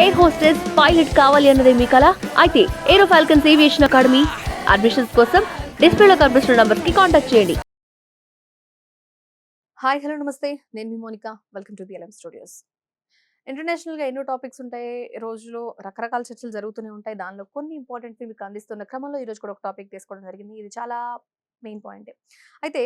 Air hostess pilot కావాలి అన్నదే మీ కల? అయితే Aero Falcons Aviation Academy admissions కోసం డిస్ప్లేలో కనిపిస్తున్న నంబర్కి కాంటాక్ట్ చేయండి. Hi hello namaste. నేను మీ Monika. Welcome to BLM studios ఇంటర్నేషనల్గా ఎన్నో టాపిక్స్ ఉంటాయి. రోజులో రకరకాల చర్చలు జరుగుతూనే ఉంటాయి. దానిలో కొన్ని ఇంపార్టెంట్ మీకు అందిస్తున్న క్రమంలో ఈరోజు కూడా ఒక టాపిక్ తీసుకోవడం జరిగింది. ఇది చాలా మెయిన్ పాయింట్ అయితే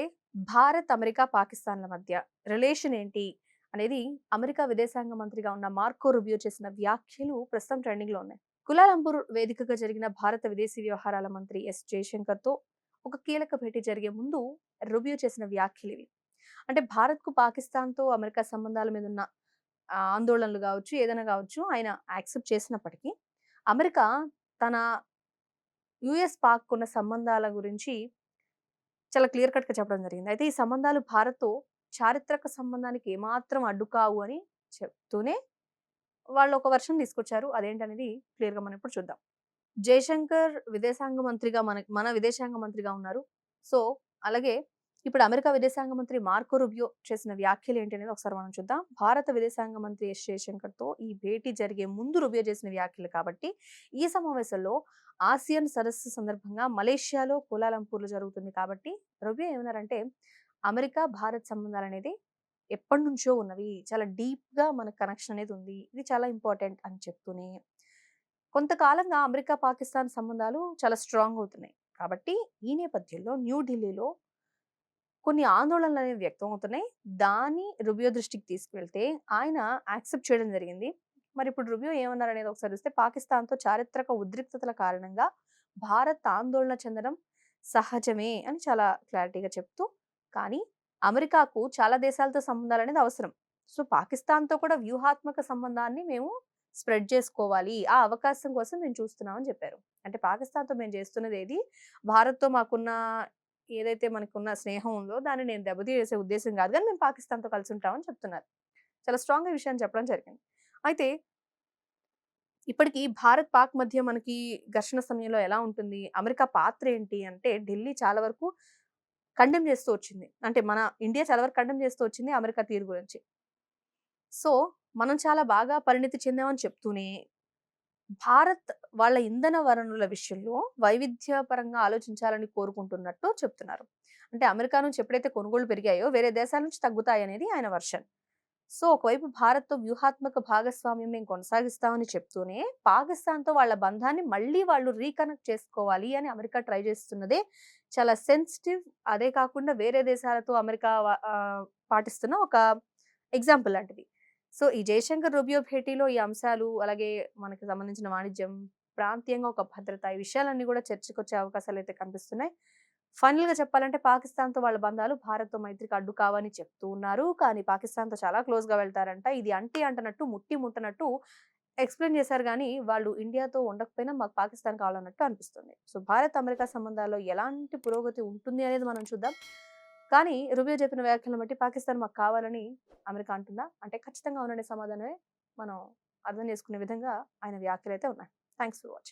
భారత్ అమెరికా పాకిస్తాన్ల మధ్య రిలేషన్ ఏంటి? అనేది అమెరికా విదేశాంగ మంత్రిగా ఉన్న మార్కో రుబియో చేసిన వ్యాఖ్యలు ప్రస్తుతం ట్రెండింగ్లో ఉన్నాయి. కులాలంపూర్ వేదికగా జరిగిన భారత విదేశీ వ్యవహారాల మంత్రి ఎస్. జయశంకర్తో ఒక కీలక భేటీ జరిగే ముందు రుబియో చేసిన వ్యాఖ్యలు ఇవి. అంటే భారత్కు పాకిస్తాన్తో అమెరికా సంబంధాల మీద ఉన్న ఆందోళనలు కావచ్చు ఏదైనా కావచ్చు ఆయన యాక్సెప్ట్ చేసినప్పటికీ అమెరికా తన యుఎస్ పాక్ ఉన్న సంబంధాల గురించి చాలా క్లియర్ కట్గా చెప్పడం జరిగింది. అయితే ఈ సంబంధాలు భారత్తో చారిత్రక సంబంధానికి ఏమాత్రం అడ్డు కావు అని చెప్తూనే వాళ్ళు ఒక వర్షం తీసుకొచ్చారు. అదేంటనేది క్లియర్గా మనం ఇప్పుడు చూద్దాం. జయశంకర్ విదేశాంగ మంత్రిగా మన మన విదేశాంగ మంత్రిగా ఉన్నారు. సో అలాగే ఇప్పుడు అమెరికా విదేశాంగ మంత్రి మార్కో రుబియో చేసిన వ్యాఖ్యలు ఏంటి అనేది ఒకసారి మనం చూద్దాం. భారత విదేశాంగ మంత్రి ఎస్ జయశంకర్తో ఈ భేటీ జరిగే ముందు రుబియో చేసిన వ్యాఖ్యలు కాబట్టి ఈ సమావేశంలో ఆసియన్ సదస్సు సందర్భంగా మలేషియాలో కులాలంపూర్లో జరుగుతుంది కాబట్టి రుబియో ఏమన్నారంటే అమెరికా భారత్ సంబంధాలు అనేది ఎప్పటి నుంచో ఉన్నవి. చాలా డీప్గా మనకు మన కనెక్షన్ అనేది ఉంది. ఇది చాలా ఇంపార్టెంట్ అని చెప్తూనే కొంతకాలంగా అమెరికా పాకిస్తాన్ సంబంధాలు చాలా స్ట్రాంగ్ అవుతున్నాయి. కాబట్టి ఈ నేపథ్యంలో న్యూఢిల్లీలో కొన్ని ఆందోళనలు అనేవి వ్యక్తం అవుతున్నాయి. దాన్ని రుబియో దృష్టికి తీసుకువెళ్తే ఆయన యాక్సెప్ట్ చేయడం జరిగింది. మరి ఇప్పుడు రుబియో ఏమన్నారు అనేది ఒకసారి చూస్తే పాకిస్తాన్తో చారిత్రక ఉద్రిక్తతల కారణంగా భారత్ ఆందోళన చెందడం సహజమే అని చాలా క్లారిటీగా చెప్తూ కానీ అమెరికాకు చాలా దేశాలతో సంబంధాలు అనేది అవసరం. సో పాకిస్తాన్తో కూడా వ్యూహాత్మక సంబంధాన్ని మేము స్ప్రెడ్ చేసుకోవాలి. ఆ అవకాశం కోసం మేము చూస్తున్నామని చెప్పారు. అంటే పాకిస్తాన్తో మేము చేస్తున్నది ఏది? భారత్తో మాకున్న ఏదైతే మనకున్న స్నేహం ఉందో దాన్ని నేను దెబ్బతీసే ఉద్దేశం కాదు కానీ మేము పాకిస్తాన్తో కలిసి ఉంటామని చెప్తున్నారు. చాలా స్ట్రాంగ్ విషయాన్ని చెప్పడం జరిగింది. అయితే ఇప్పటికీ భారత్ పాక్ మధ్య మనకి ఘర్షణ సమయంలో ఎలా ఉంటుంది? అమెరికా పాత్ర ఏంటి? అంటే ఢిల్లీ చాలా వరకు కండెమ్ చేస్తూ వచ్చింది. అంటే మన ఇండియా చాలా వరకు కండెమ్ చేస్తూ వచ్చింది అమెరికా తీరు గురించి. సో మనం చాలా బాగా పరిణితి చెందామని చెప్తూనే భారత్ వాళ్ళ ఇంధన వనరుల విషయంలో వైవిధ్యపరంగా ఆలోచించాలని కోరుకుంటున్నట్టు చెప్తున్నారు. అంటే అమెరికా నుంచి ఎప్పుడైతే కొనుగోలు పెరిగాయో వేరే దేశాల నుంచి తగ్గుతాయి అనేది ఆయన వర్షన్. సో ఒకవైపు భారత్తో వ్యూహాత్మక భాగస్వామ్యం మేము కొనసాగిస్తామని చెప్తూనే పాకిస్తాన్తో వాళ్ళ బంధాన్ని మళ్ళీ వాళ్ళు రీకనెక్ట్ చేసుకోవాలి అని అమెరికా ట్రై చేస్తున్నదే చాలా సెన్సిటివ్. అదే కాకుండా వేరే దేశాలతో అమెరికా పాటిస్తున్న ఒక ఎగ్జాంపుల్ లాంటిది. సో ఈ జయశంకర్ రుబియో భేటీలో ఈ అంశాలు అలాగే మనకి సంబంధించిన వాణిజ్యం ప్రాంతీయంగా ఒక భద్రత ఈ విషయాలన్నీ కూడా చర్చకు వచ్చే అవకాశాలు అయితే కనిపిస్తున్నాయి. ఫైనల్గా చెప్పాలంటే పాకిస్తాన్తో వాళ్ళ బంధాలు భారత్తో మైత్రికి అడ్డు కావని చెప్తూ ఉన్నారు. కానీ పాకిస్తాన్తో చాలా క్లోజ్గా వెళ్తారంట. ఇది అంటి అంటనట్టు ముట్టి ముట్టనట్టు ఎక్స్ప్లెయిన్ చేశారు. కానీ వాళ్ళు ఇండియాతో ఉండకపోయినా మాకు పాకిస్తాన్ కావాలన్నట్టు అనిపిస్తుంది. సో భారత్ అమెరికా సంబంధాల్లో ఎలాంటి పురోగతి ఉంటుంది అనేది మనం చూద్దాం. కానీ రుబియో చెప్పిన వ్యాఖ్యలను బట్టి పాకిస్తాన్ మాకు కావాలని అమెరికా అంటుందా? అంటే ఖచ్చితంగా అవుననే సమాధానమే మనం అర్థం చేసుకునే విధంగా ఆయన వ్యాఖ్యలు అయితే ఉన్నాయి. Thanks for watching.